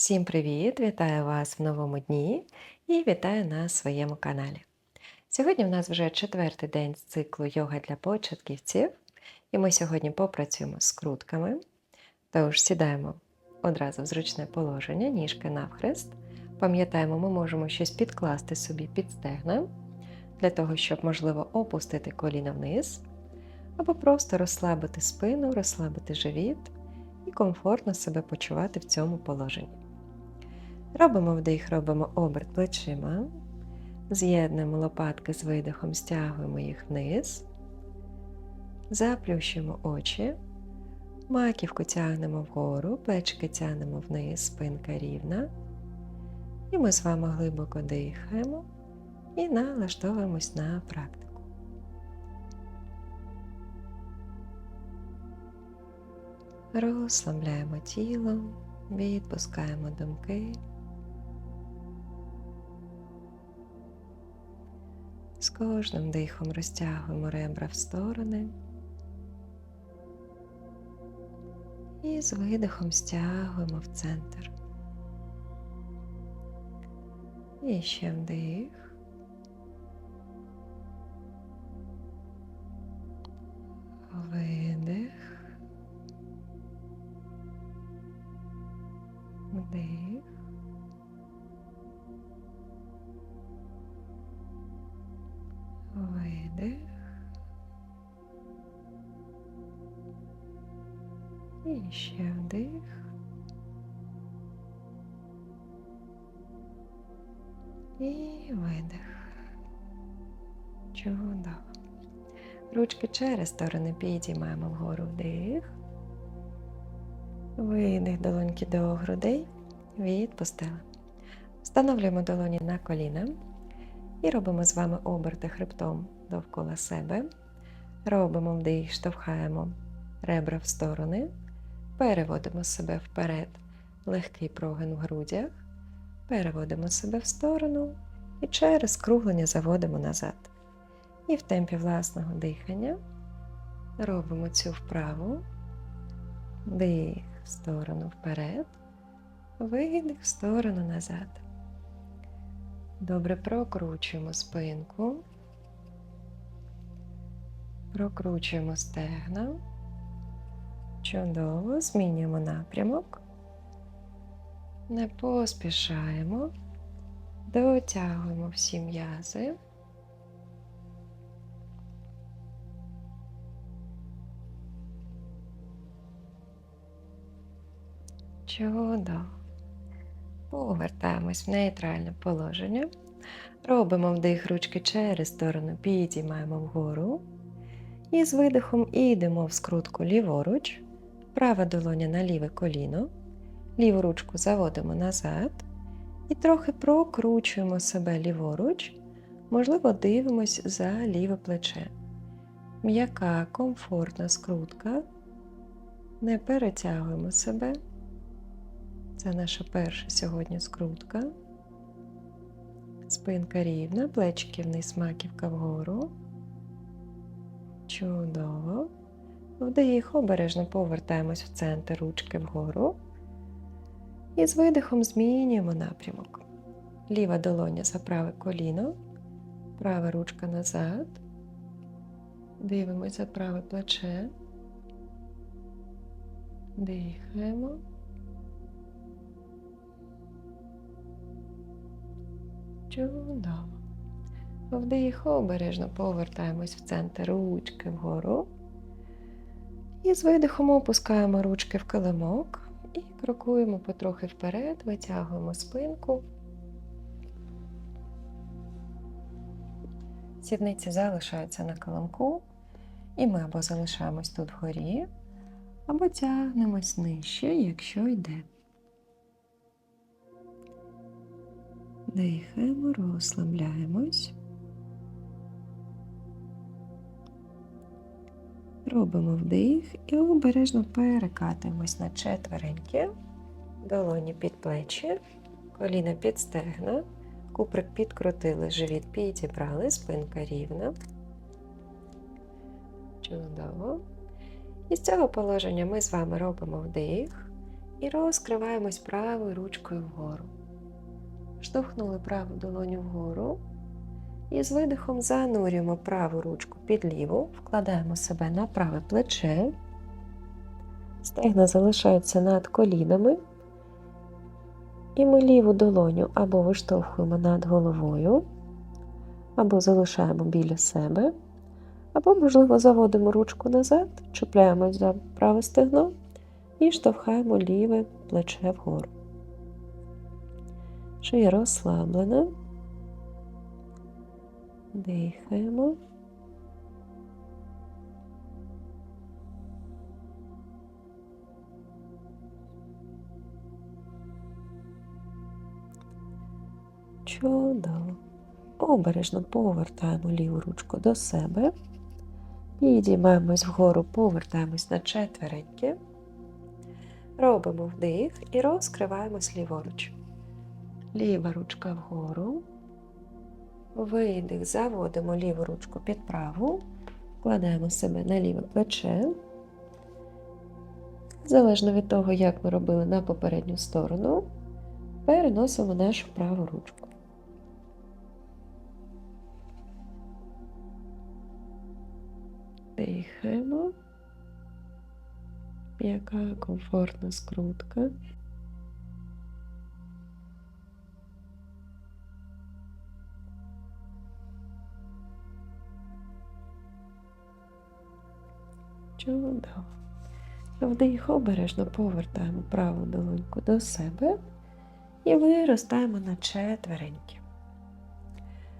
Всім привіт! Вітаю вас в новому дні і вітаю на своєму каналі. Сьогодні в нас вже четвертий день з циклу йога для початківців, і ми сьогодні попрацюємо з скрутками. Тож сідаємо одразу в зручне положення, ніжки навхрест. Пам'ятаємо, ми можемо щось підкласти собі під стегна, для того, щоб, можливо, опустити коліна вниз, або просто розслабити спину, розслабити живіт і комфортно себе почувати в цьому положенні. Робимо вдих, робимо оберт плечима, з'єднуємо лопатки з видихом, стягуємо їх вниз, заплющуємо очі, маківку тягнемо вгору, плечики тягнемо вниз, спинка рівна. І ми з вами глибоко дихаємо і налаштовуємось на практику. Розслабляємо тіло, відпускаємо думки. Кожним дихом розтягуємо ребра в сторони. І з видихом стягуємо в центр. І ще вдих. І видих. Чудово. Ручки через сторони підіймаємо вгору вдих. Видих долоньки до грудей. Відпустили. Встановлюємо долоні на коліна. І робимо з вами оберти хребтом довкола себе. Робимо вдих, штовхаємо ребра в сторони, переводимо себе вперед, легкий прогин в грудях, переводимо себе в сторону і через круглення заводимо назад. І в темпі власного дихання робимо цю вправу, дих в сторону вперед, видих в сторону назад. Добре прокручуємо спинку, прокручуємо стегна. Чудово, змінюємо напрямок, не поспішаємо, дотягуємо всі м'язи. Чудово. Повертаємось в нейтральне положення. Робимо вдих ручки через сторону, підіймаємо вгору. І з видихом йдемо в скрутку ліворуч, права долоня на ліве коліно, ліву ручку заводимо назад і трохи прокручуємо себе ліворуч, можливо, дивимось за ліве плече. М'яка, комфортна скрутка. Не перетягуємо себе. Це наша перша сьогодні скрутка. Спинка рівна, плечики вниз, маківка вгору. Чудово. Вдих, обережно повертаємось в центр ручки вгору. І з видихом змінюємо напрямок. Ліва долоня за праве коліно, права ручка назад. Дивимося за праве плече. Дихаємо. Чудово. Вдих, обережно повертаємось в центр ручки вгору. І з видихом опускаємо ручки в килимок і крокуємо потрохи вперед, витягуємо спинку. Сідниці залишаються на килимку, і ми або залишаємось тут вгорі, або тягнемось нижче, якщо йде. Дихаємо, розслабляємось. Робимо вдих і обережно перекатуємось на четвереньки, долоні під плечі, коліна під стегна, куприк підкрутили, живіт підібрали, спинка рівна. Чудово. І з цього положення ми з вами робимо вдих І розкриваємось правою ручкою вгору. Штовхнули праву долоню вгору. І з видихом занурюємо праву ручку під ліву, вкладаємо себе на праве плече. Стегна залишаються над колінами. І ми ліву долоню або виштовхуємо над головою, або залишаємо біля себе, або, можливо, заводимо ручку назад, чіпляємось за праве стегно і штовхаємо ліве плече вгору. Шия розслаблена. Дихаємо. Чудово. Обережно повертаємо ліву ручку до себе. Підіймаємось вгору, повертаємось на четвереньки. Робимо вдих і розкриваємось ліворуч. Ліва ручка вгору. Видих, заводимо ліву ручку під праву, вкладаємо себе на ліве плече. Залежно від того, як ми робили на попередню сторону, переносимо нашу праву ручку. Дихаємо. М'яка комфортна скрутка. Чудово. Вдих обережно повертаємо праву долоньку до себе і виростаємо на четвереньки.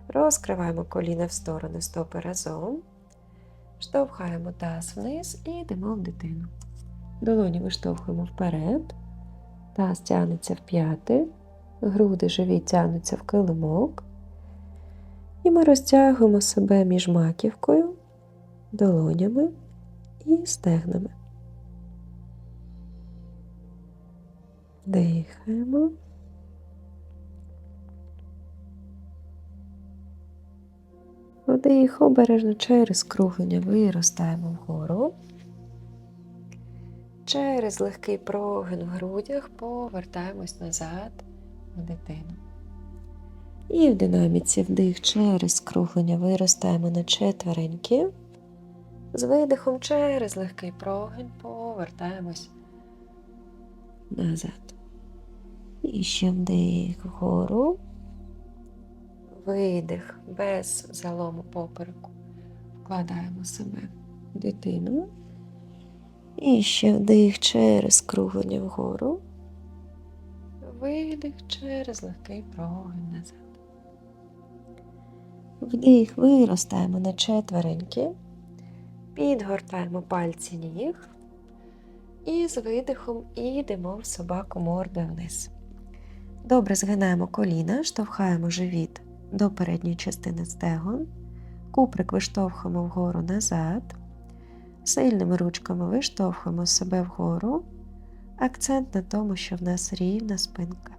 Розкриваємо коліна в сторони стопи разом, штовхаємо таз вниз і йдемо в дитину. Долоні виштовхуємо вперед, таз тягнеться в п'яти, груди живі тягнуться в килимок. І ми розтягуємо себе між маківкою, долонями і стегнами. Дихаємо. Вдих обережно через круглення виростаємо вгору. Через легкий прогин в грудях повертаємось назад в дитину. І в динаміці вдих через скруглення виростаємо на четвереньки. З видихом через легкий прогин повертаємось назад. І ще вдих вгору. Видих без залому попереку. Вкладаємо себе в дитину. І ще вдих через скруглення вгору. Видих через легкий прогин назад. Вдих виростаємо на четвереньки. Підгортаємо пальці ніг. І з видихом йдемо в собаку мордою вниз. Добре згинаємо коліна, штовхаємо живіт до передньої частини стегон. Куприк виштовхуємо вгору назад. Сильними ручками виштовхуємо себе вгору. Акцент на тому, що в нас рівна спинка.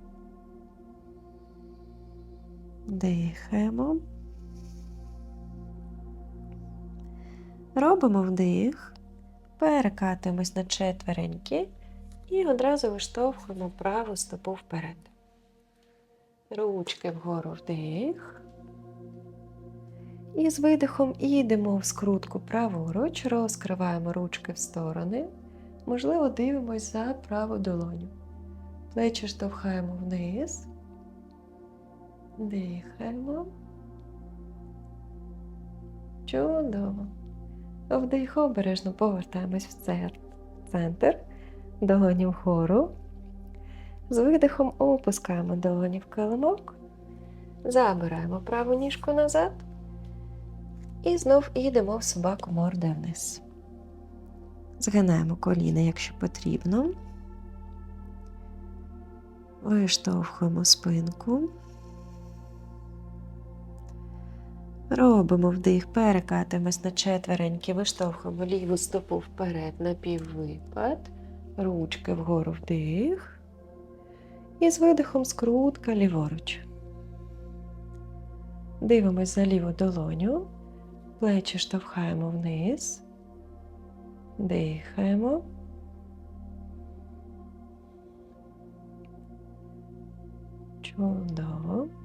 Дихаємо. Робимо вдих, перекатуємось на четвереньки і одразу виштовхуємо праву стопу вперед. Ручки вгору вдих. І з видихом йдемо в скрутку праворуч, розкриваємо ручки в сторони. Можливо, дивимось за праву долоню. Плечі штовхаємо вниз. Дихаємо. Чудово. Вдих обережно повертаємось в центр, долоні вгору. З видихом опускаємо долоні в килимок, забираємо праву ніжку назад і знов йдемо в собаку мордою вниз. Згинаємо коліна, якщо потрібно. Виштовхуємо спинку. Робимо вдих, перекатимось на четвереньки, виштовхуємо ліву стопу вперед на піввипад, ручки вгору вдих. І з видихом скрутка ліворуч. Дивимось за ліву долоню, плечі штовхаємо вниз, дихаємо. Чудово.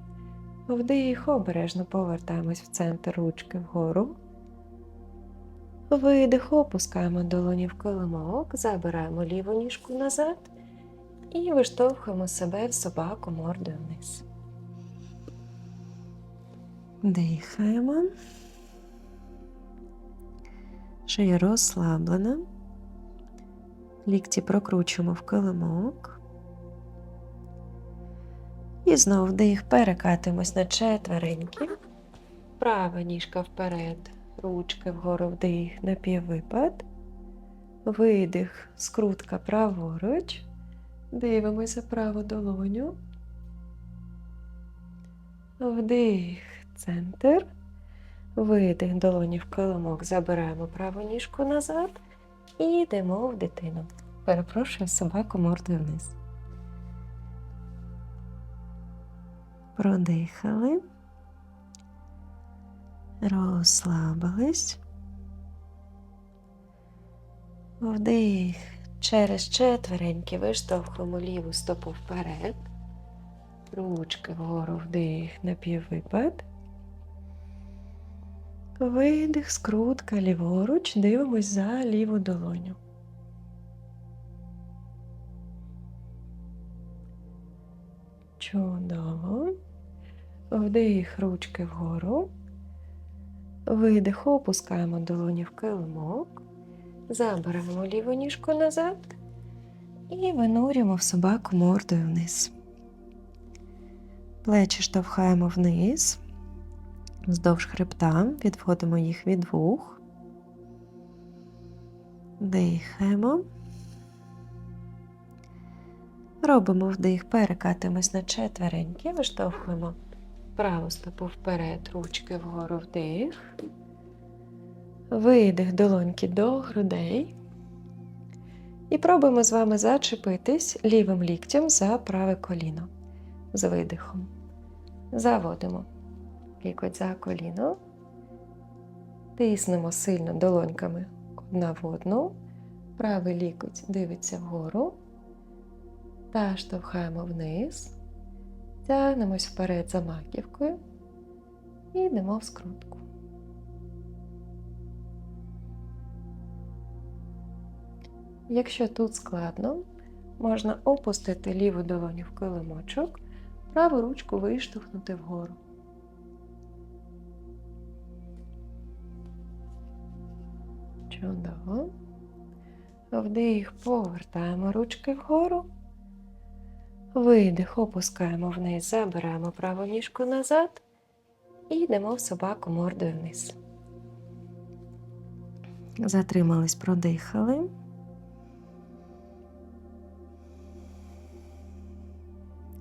Вдих, обережно повертаємось в центр ручки вгору. Видих, опускаємо долоні в килимок, забираємо ліву ніжку назад і виштовхуємо себе в собаку мордою вниз. Дихаємо. Шия розслаблена. Лікті прокручуємо в килимок. І знову вдих, перекатимось на четвереньки. Права ніжка вперед, ручки вгору вдих, напіввипад. Видих, скрутка праворуч. Дивимося праву долоню. Вдих, центр. Видих, долоні в килимок. Забираємо праву ніжку назад і йдемо в дитину. Перепрошую собаку мордою вниз. Продихали. Розслабились. Вдих. Через четвереньки виштовхуємо ліву стопу вперед. Ручки вгору вдих, напіввипад. Видих, скрутка ліворуч, дивимось за ліву долоню. Чудово. Вдих, ручки вгору. Видих, опускаємо долоні в килимок. Забираємо ліву ніжку назад і винурюємо в собаку мордою вниз. Плечі штовхаємо вниз, вздовж хребта, відводимо їх від вух. Дихаємо. Робимо вдих, перекатимось на четвереньки, виштовхуємо праву стопу вперед, ручки вгору вдих. Видих долоньки до грудей. І пробуємо з вами зачепитись лівим ліктем за праве коліно. З видихом. Заводимо лікоть за коліно. Тиснемо сильно долоньками одна в одну. Правий лікоть дивиться вгору. Та штовхаємо вниз. Тягнемось вперед за маківкою і йдемо в скрутку. Якщо тут складно, можна опустити ліву долоню в килимочок, праву ручку виштовхнути вгору. Чудово. Вдих, повертаємо ручки вгору. Видих, опускаємо вниз, забираємо праву ніжку назад і йдемо в собаку мордою вниз. Затримались, продихали.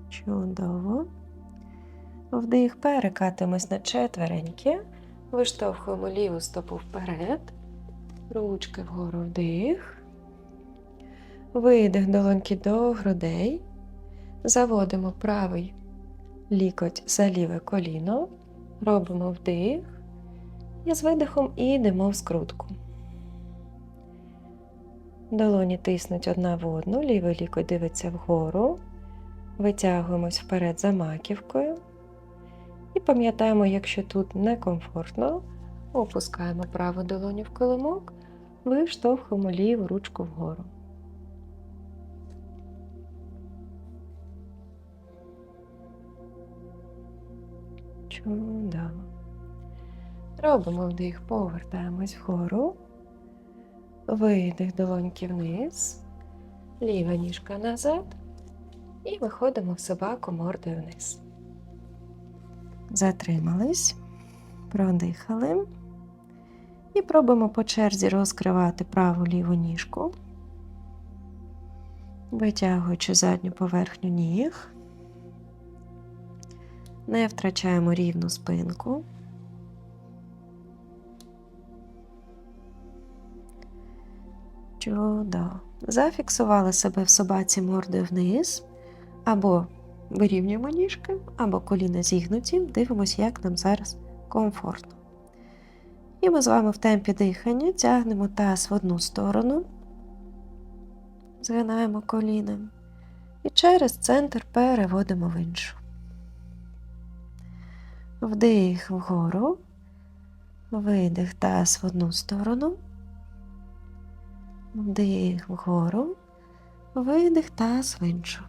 Чудово. Вдих, перекатимось на четвереньки, виштовхуємо ліву стопу вперед, ручки вгору вдих, видих долоньки до грудей, заводимо правий лікоть за ліве коліно, робимо вдих і з видихом йдемо в скрутку. Долоні тиснуть одна в одну, лівий лікоть дивиться вгору. Витягуємось вперед за маківкою. І пам'ятаємо, якщо тут некомфортно, опускаємо праву долоню в килимок, виштовхуємо ліву ручку вгору. Чудово. Робимо вдих, повертаємось вгору, видих долоньки вниз, ліва ніжка назад. І виходимо в собаку мордою вниз. Затримались, продихали. І пробуємо по черзі розкривати праву ліву ніжку, витягуючи задню поверхню ніг. Не втрачаємо рівну спинку. Чудово. Зафіксували себе в собаці мордою вниз. Або вирівнюємо ніжки, або коліна зігнуті, дивимося, як нам зараз комфортно. І ми з вами в темпі дихання тягнемо таз в одну сторону, згинаємо коліном і через центр переводимо в іншу. Вдих вгору, видих таз в одну сторону, вдих вгору, видих таз в іншу.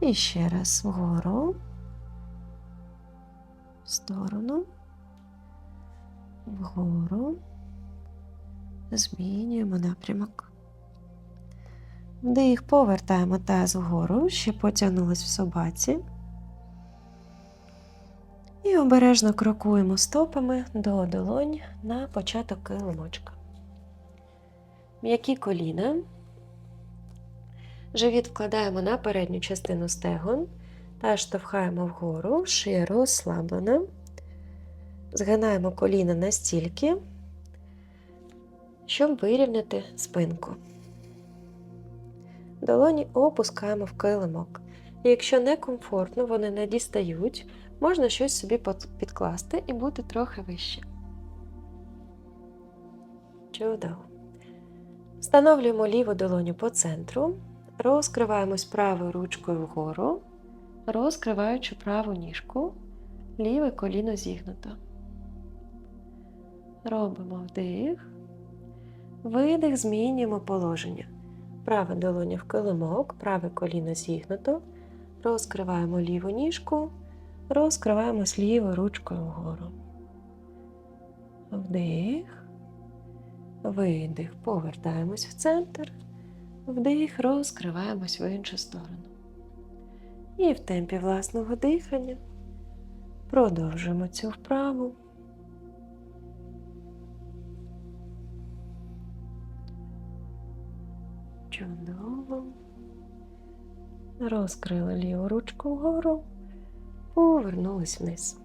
І ще раз вгору, в сторону, вгору, змінюємо напрямок. Вдих, повертаємо таз вгору, ще потягнулись в собаці. І обережно крокуємо стопами до долонь на початок килимочка. М'які коліна. Живіт вкладаємо на передню частину стегон та штовхаємо вгору, шия розслаблена. Згинаємо коліна настільки, щоб вирівняти спинку. Долоні опускаємо в килимок. Якщо некомфортно, вони не дістають, можна щось собі підкласти і бути трохи вище. Чудово. Встановлюємо ліву долоню по центру, розкриваємось правою ручкою вгору, розкриваючи праву ніжку, ліве коліно зігнуто. Робимо вдих, видих, змінюємо положення. Права долоня в килимок, праве коліно зігнуто, розкриваємо ліву ніжку, розкриваємось лівою ручкою вгору. Вдих, видих, повертаємось в центр, вдих, розкриваємось в іншу сторону. І в темпі власного дихання продовжуємо цю вправу. Чудово. Розкрили ліву ручку вгору, повернулись вниз.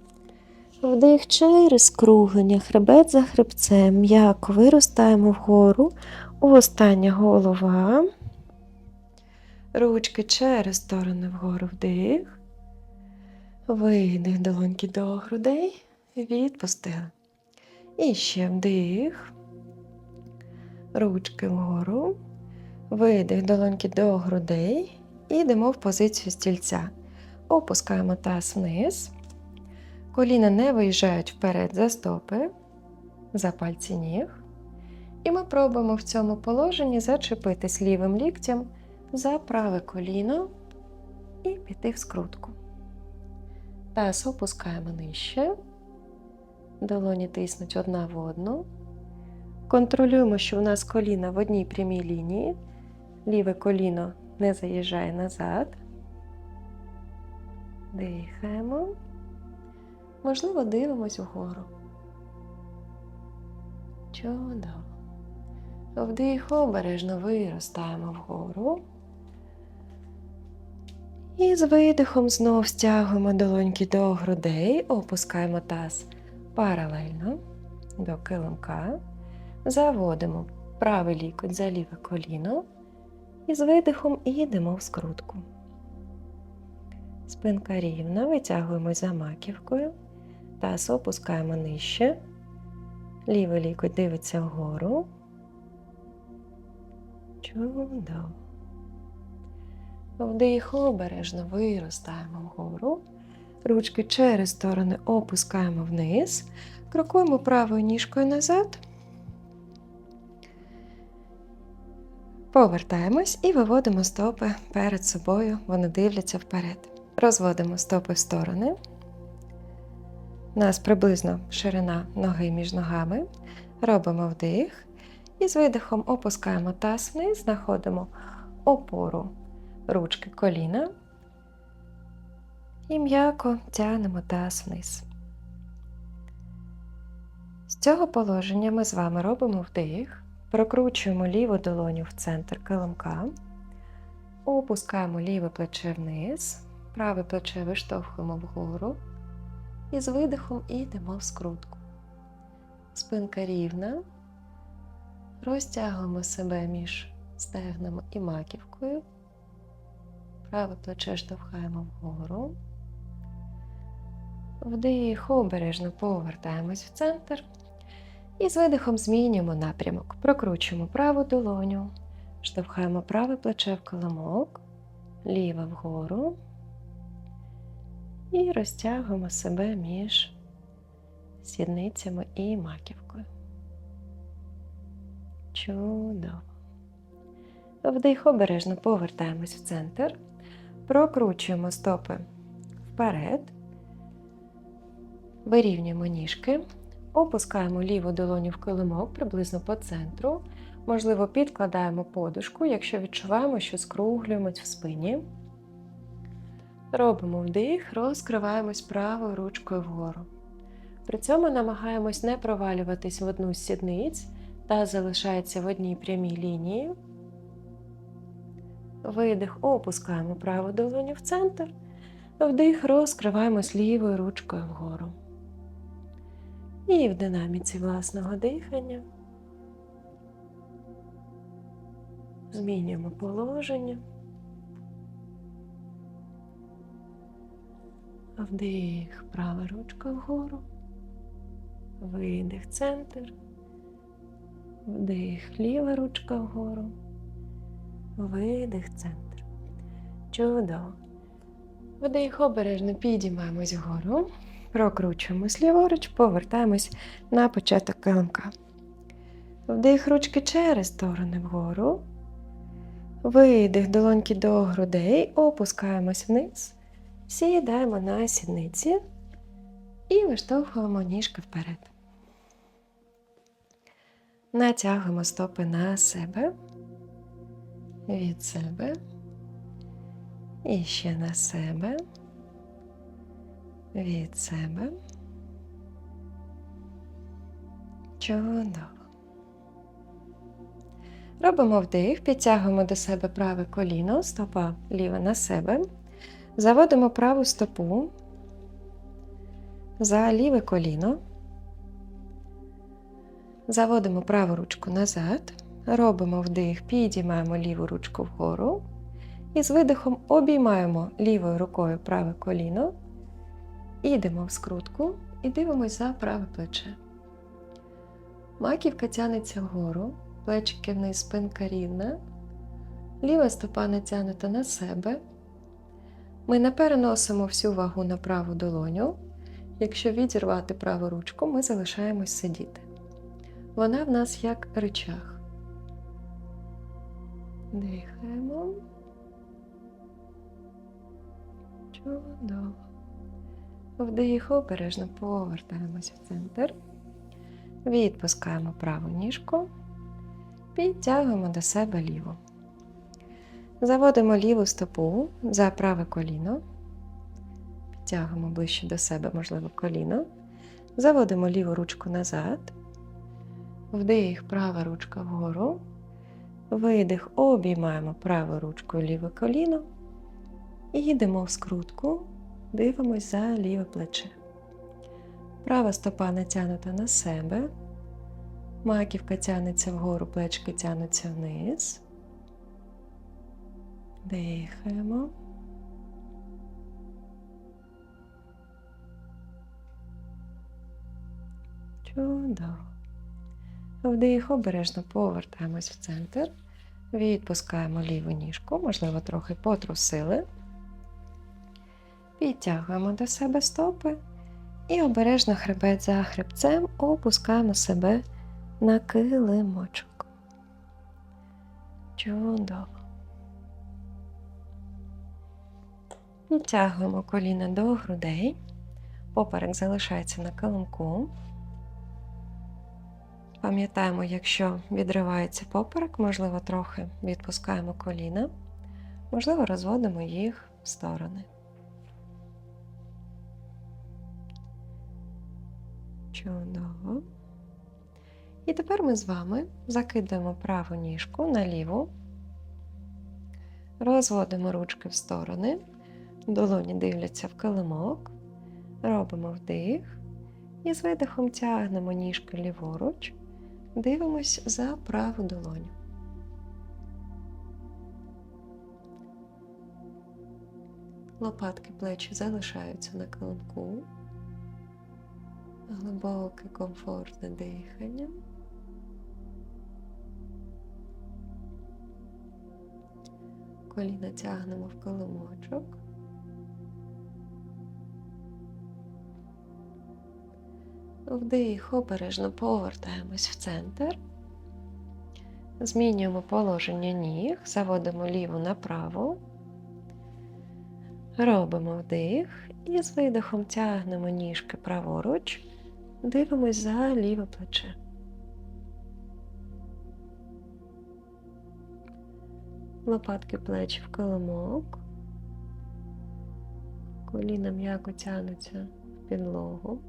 Вдих через круглення, хребет за хребцем, м'яко виростаємо вгору, остання голова. Ручки через сторони вгору вдих. Видих долоньки до грудей. Відпустили. І ще вдих. Ручки вгору. Видих долоньки до грудей і йдемо в позицію стільця. Опускаємо таз вниз. Коліна не виїжджають вперед за стопи, за пальці ніг. І ми пробуємо в цьому положенні зачепитись лівим ліктем за праве коліно і піти в скрутку. Таз опускаємо нижче. Долоні тиснуть одна в одну. Контролюємо, що у нас коліна в одній прямій лінії. Ліве коліно не заїжджає назад. Дихаємо. Можливо, дивимось вгору. Чудово. Вдих обережно виростаємо вгору. І з видихом знов стягуємо долоньки до грудей, опускаємо таз паралельно до килимка, заводимо правий лікоть за ліве коліно. І з видихом йдемо в скрутку. Спинка рівна, витягуємось за маківкою, таз опускаємо нижче, лівий лікоть дивиться вгору. Чудово. Вдих обережно виростаємо вгору. Ручки через сторони опускаємо вниз, крокуємо правою ніжкою назад. Повертаємось і виводимо стопи перед собою, вони дивляться вперед. Розводимо стопи в сторони. У нас приблизно ширина ноги між ногами. Робимо вдих. І з видихом опускаємо таз вниз, знаходимо опору ручки коліна. І м'яко тягнемо таз вниз. З цього положення ми з вами робимо вдих. Прокручуємо ліву долоню в центр килимка, опускаємо ліве плече вниз, праве плече виштовхуємо вгору і з видихом йдемо в скрутку. Спинка рівна, розтягуємо себе між стегнами і маківкою, праве плече штовхаємо вгору. Вдих, обережно повертаємось в центр. І з видихом змінюємо напрямок. Прокручуємо праву долоню, штовхаємо праве плече в килимок, ліве вгору. І розтягуємо себе між сідницями і маківкою. Чудово. Вдих обережно повертаємось в центр, прокручуємо стопи вперед, вирівнюємо ніжки, опускаємо ліву долоню в килимок приблизно по центру. Можливо, підкладаємо подушку, якщо відчуваємо, що скруглюємось в спині. Робимо вдих, розкриваємось правою ручкою вгору. При цьому намагаємось не провалюватись в одну з сідниць та залишається в одній прямій лінії. Видих, опускаємо праву долоню в центр. Вдих, розкриваємось лівою ручкою вгору. І в динаміці власного дихання змінюємо положення. Вдих, права ручка вгору. Видих, центр. Вдих, ліва ручка вгору. Видих, центр. Чудово. Вдих, обережно підіймаємось вгору. Прокручуємось ліворуч, повертаємось на початок килимка. Вдих ручки через сторони вгору. Видих долоньки до грудей, опускаємось вниз, сідаємо на сідниці і виштовхуємо ніжки вперед. Натягуємо стопи на себе, від себе, і ще на себе, від себе. Чудово. Робимо вдих, підтягуємо до себе праве коліно, стопа ліва на себе. Заводимо праву стопу за ліве коліно. Заводимо праву ручку назад. Робимо вдих, підіймаємо ліву ручку вгору. І з видихом обіймаємо лівою рукою праве коліно. Ідемо в скрутку і дивимося за праве плече. Маківка тянеться вгору плечики вниз, спинка рівна, ліва стопа натягнута на себе. Ми не переносимо всю вагу на праву долоню. Якщо відірвати праву ручку, ми залишаємось сидіти. Вона в нас як речах. Дихаємо. Чудово. Вдих, обережно повертаємося в центр. Відпускаємо праву ніжку. Підтягуємо до себе ліву. Заводимо ліву стопу за праве коліно. Підтягуємо ближче до себе, можливо, коліно. Заводимо ліву ручку назад. Вдих, права ручка вгору. Видих, обіймаємо правою ручкою ліве коліно. І йдемо в скрутку, дивимось за ліве плече. Права стопа натягнута на себе. Маківка тягнеться вгору, плечки тягнуться вниз. Дихаємо. Чудово. Вдих, обережно повертаємось в центр. Відпускаємо ліву ніжку, можливо, трохи потрусили. Підтягуємо до себе стопи і обережно хребет за хребцем опускаємо себе на килимочок. Чудово. Підтягуємо коліна до грудей. Поперек залишається на килимку. Пам'ятаємо, якщо відривається поперек, можливо, трохи відпускаємо коліна, можливо, розводимо їх в сторони. Чудово. І тепер ми з вами закидаємо праву ніжку на ліву, розводимо ручки в сторони, долоні дивляться в килимок, робимо вдих і з видихом тягнемо ніжки ліворуч, дивимось за праву долоню. Лопатки плечі залишаються на килимку. Глибоке, комфортне дихання. коліна тягнемо в коломочок. Вдих, обережно повертаємось в центр. Змінюємо положення ніг, заводимо ліву направо. Робимо вдих і з видихом тягнемо ніжки праворуч, дивимось за ліве плече. Лопатки плеч в килимок. Коліна м'яко тягнуться в підлогу.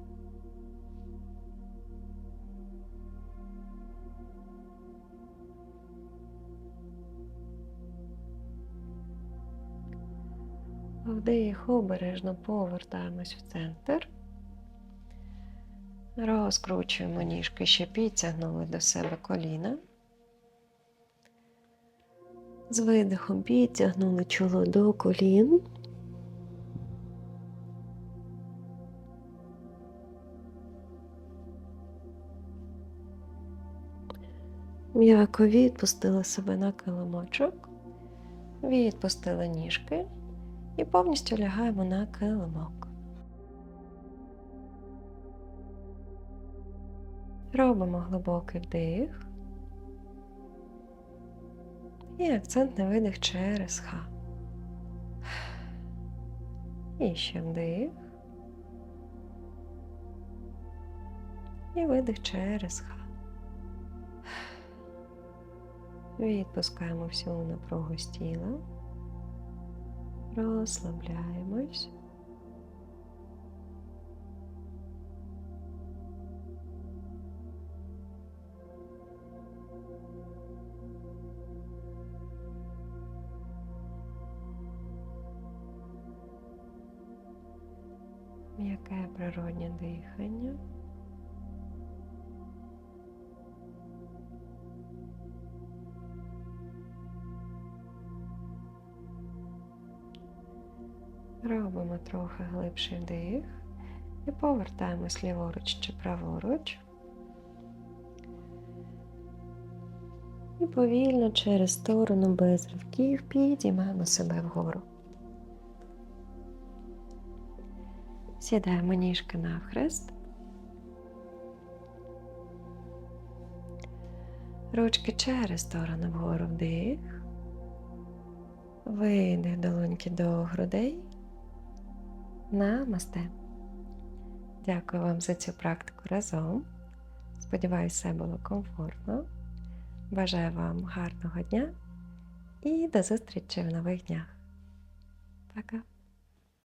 Вдих, обережно повертаємось в центр. Розкручуємо ніжки, ще підтягнули до себе коліна. З видихом підтягнули чоло до колін. М'яко відпустили себе на килимочок, відпустили ніжки і повністю лягаємо на килимок. Робимо глибокий вдих і акцентний видих через Х. І ще вдих. І видих через Х. Відпускаємо всю напругу з тіла. Розслабляємось. М'яке природнє дихання. Робимо трохи глибший вдих і повертаємось ліворуч чи праворуч. І повільно через сторону без ривків підіймаємо себе вгору. Сідаємо ніжки навхрест. Ручки через сторону вгору вдих. Видих долоньки до грудей. Намасте. Дякую вам за цю практику разом. Сподіваюся, все було комфортно. Бажаю вам гарного дня і до зустрічі в нових днях. Пока!